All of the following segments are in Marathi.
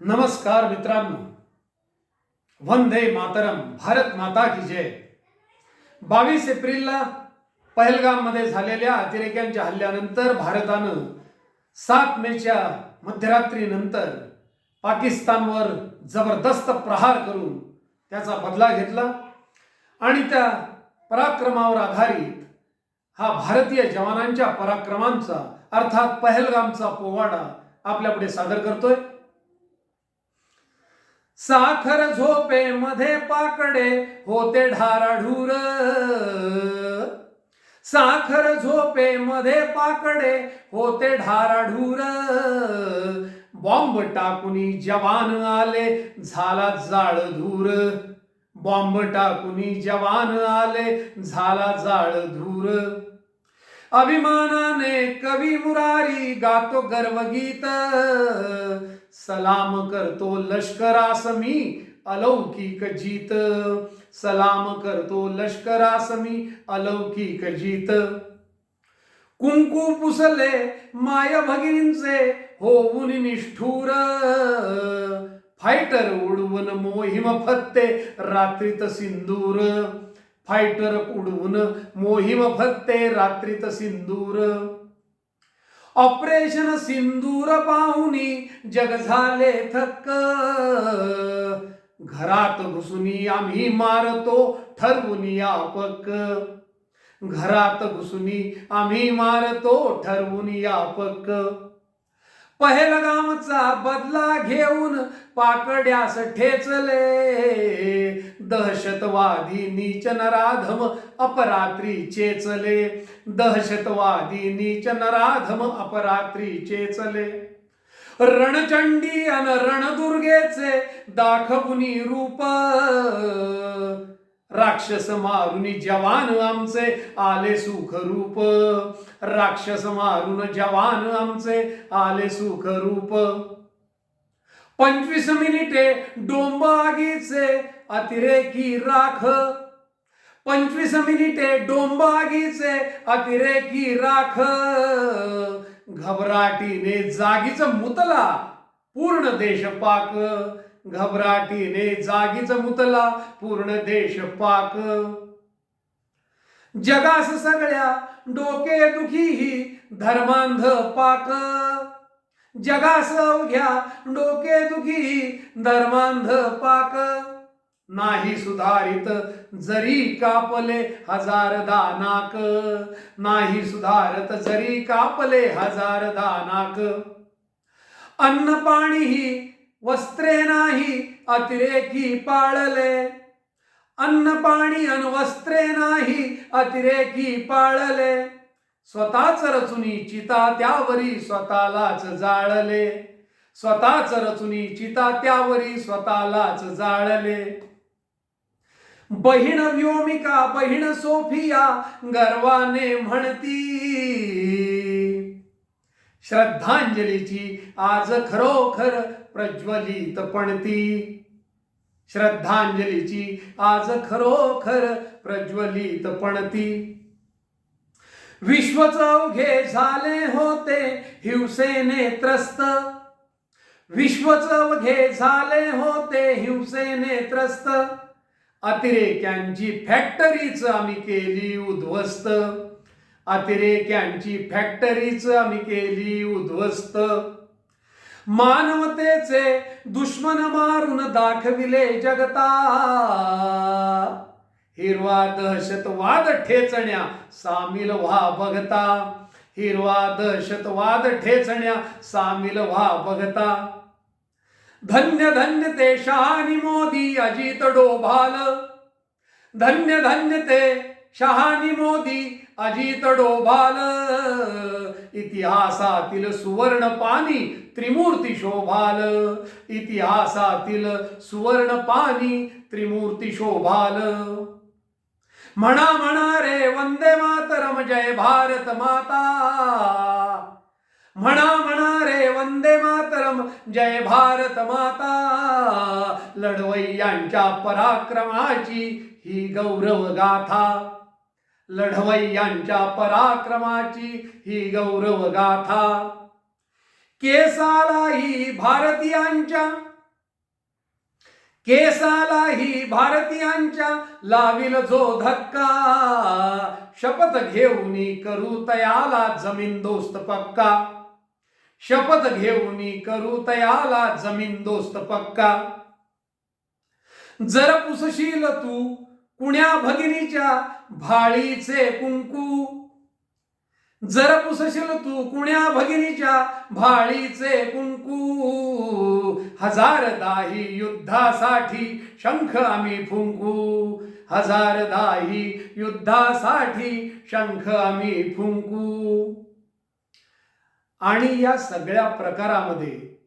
नमस्कार मित्रांनो. वंदे मातरम. भारत माता की जय. बावीस एप्रिलला पहलगाममध्ये झालेल्या अतिरेक्यांच्या हल्ल्यानंतर भारतानं सात मेच्या मध्यरात्रीनंतर पाकिस्तानवर जबरदस्त प्रहार करून त्याचा बदला घेतला आणि त्या पराक्रमावर आधारित हा भारतीय जवानांच्या पराक्रमांचा अर्थात पहलगामचा पोवाडा आपल्यापुढे सादर करतोय. साखर झोपे मध्ये पाकडे होते ढाराढूर. साखर झोपे मध्ये पाकडे होते ढाराढूर. बॉम्ब टाकुनी जवान आले झाला जाळ धूर. बॉम्ब टाकुनी जवान आले झाला जाळ धूर. अभिमानाने कवी मुरारी गातो गर्वगीत सलाम करतो लष्करास मी अलौकिक जीत. सलाम करतो लष्करास मी अलौकिक जीत. कुंकू पुसले माय भगिनींचे होऊन निष्ठूर. फायटर उडवून मोहिम फत्ते रात्रीत सिंदूर. फायटर उडवून मोहीम फत्ते रात्रीत सिंदूर. ऑपरेशन सिंदूर पाहुनी जग झाले थक्क. घरात घुसूनी आम्ही मारतो ठरवून या पक्क घरात घुसूनी आम्ही मारतो ठरवून या पक्क पहलगामचा बदला घेऊन पाकड्यास ठेचले. दहशतवादी नीच नराधम अपरात्री चेचले. दहशतवादी नीच नराधम अपरात्री चेचले. रणचंडी अन रणदुर्गेचे दाखवुनी रूप राक्षस मारुनी जवान आमचे आले सुख रूप राक्षस मारून जवान आमचे आले सुख रूप पंचवीस मिनिटे डोंब आगीचे अतिरेकी राख. पंचवीस मिनिटे डोंब आगीचे अतिरेकी राख. घबराटीने जागीच मुतला पूर्ण देशपाक. घबराटीने जागीच मुतला पूर्ण देश पाक. जगास सगळ्या डोके दुखी ही धर्मांध पाक. जगास अवघ्या डोके दुखी ही धर्मांध पाक. नाही सुधारित जरी कापले हजार दानाक. नाही सुधारत जरी कापले हजार दानाक. अन्न पाणी ही वस्त्रे नाही अतिरेकी पाळले. अन्न पाणी अन वस्त्रे नाही अतिरेकी पाळले. स्वतःच रचुनी चिता त्यावरी स्वतःलाच जाळले. स्वतःच रचुनी चिता त्यावरी स्वतःलाच जाळले. बहीण व्योमिका बहीण सोफिया गर्वाने म्हणती श्रद्धांजलीची आज खरोखर प्रज्वलित पणती. श्रद्धांजलीची आज खरोखर प्रज्वलित पणती. विश्व चौघे झाले होते हिंसेने त्रस्त. विश्व चौघे झाले होते हिंसेने त्रस्त. अतिरेक्यांची फॅक्टरीच आम्ही केली उद्ध्वस्त. अतिरेक्यांची फॅक्टरीच आम्ही केली उद्ध्वस्त. मानवतेचे दुश्मन मारून दाखविले जगता. हिरवा दहशतवाद ठेचण्या सामील व्हा बघता. हिरवा दहशतवाद ठेचण्या सामील व्हा बघता. धन्य धन्य ते शहानी मोदी अजित डोभाल. धन्य धन्य ते शहानी मोदी अजित डोभाल. इतिहासातील सुवर्ण पाणी त्रिमूर्ती शोभाल. इतिहासातील सुवर्ण पाणी त्रिमूर्ती शोभाल. म्हणा म्हणा रे वंदे मातरम जय भारत माता. म्हणा म्हणा रे वंदे मातरम जय भारत माता. लढवय्यांच्या पराक्रमाची ही गौरव गाथा लढवय्यांच्या पराक्रमाची ही गौरव गाथा. केसाला ही भारतीयांच्या केसालाही भारतीयांच्या लाविल जो धक्का. शपथ घेऊन करू तयाला जमीन दोस्त पक्का. शपथ घेऊन करू तयाला जमीन दोस्त पक्का. जर पुसशील तू कुण्या भगिनीच्या भाळीचे कुंकू? जर पुसशील तू कुण्या भगिनीच्या भाळीचे कुंकू? हजार दाही युद्धासाठी शंख आम्ही फुंकू. हजार दाही युद्धासाठी शंख आम्ही फुंकू. आणि या सगळ्या प्रकारामध्ये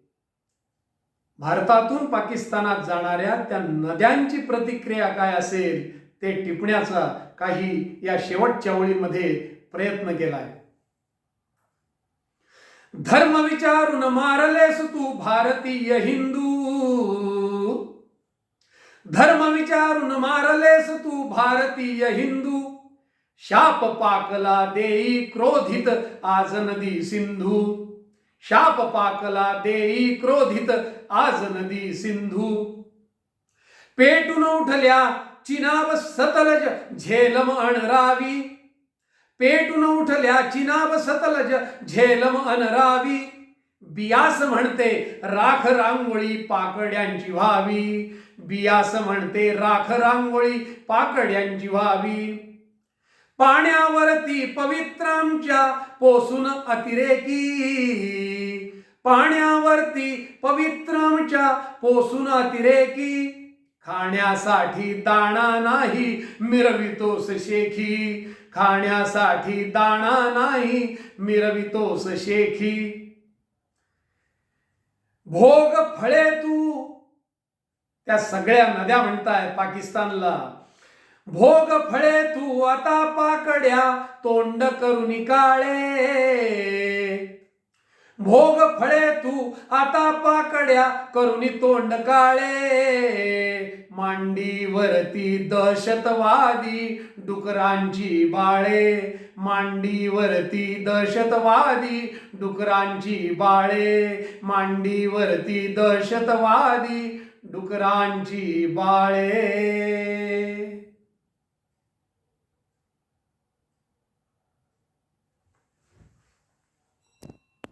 भारतातून पाकिस्तानात जाणाऱ्या त्या नद्यांची प्रतिक्रिया काय असेल? ते टिपण्याचा काही या शेवटच्या ओळीमध्ये प्रयत्न केलाय. धर्म विचारून मारलेस तू भारतीय हिंदू. धर्म विचारून मारलेस तू भारतीय हिंदू. शाप पाकला देई क्रोधित आज नदी सिंधू. शाप पाकला देई क्रोधित आज नदी सिंधू. पेटून उठल्या चिनाब सतलज झेलम अणरावी. पेटून उठल्या चिनाब सतलज झेलम अनरावी बियास म्हणते राख रांगोळी पाकड्यांची व्हावी. बियास म्हणते राख रांगोळी पाकड्यांची व्हावी. पाण्यावरती पवित्रांच्या पोसून अतिरेकी. पाण्यावरती पवित्रांच्या पोसून अतिरेकी. खाण्यासाठी दाणा नाही मिरवितोस शेखी. खाण्यासाठी दाणा नाही मिरवितोस शेखी. भोग फळे तू. त्या सगळ्या नद्या म्हणताय पाकिस्तानला. भोग फळे तू आता पाकड्या तोंड करून काळे भोग फळे तू आता पाकड्या करुणी तोंड काळे. मांडीवरती दहशतवादी डुकरांची बाळे. मांडीवरती दहशतवादी डुकरांची बाळे. मांडीवरती दहशतवादी डुकरांची बाळे.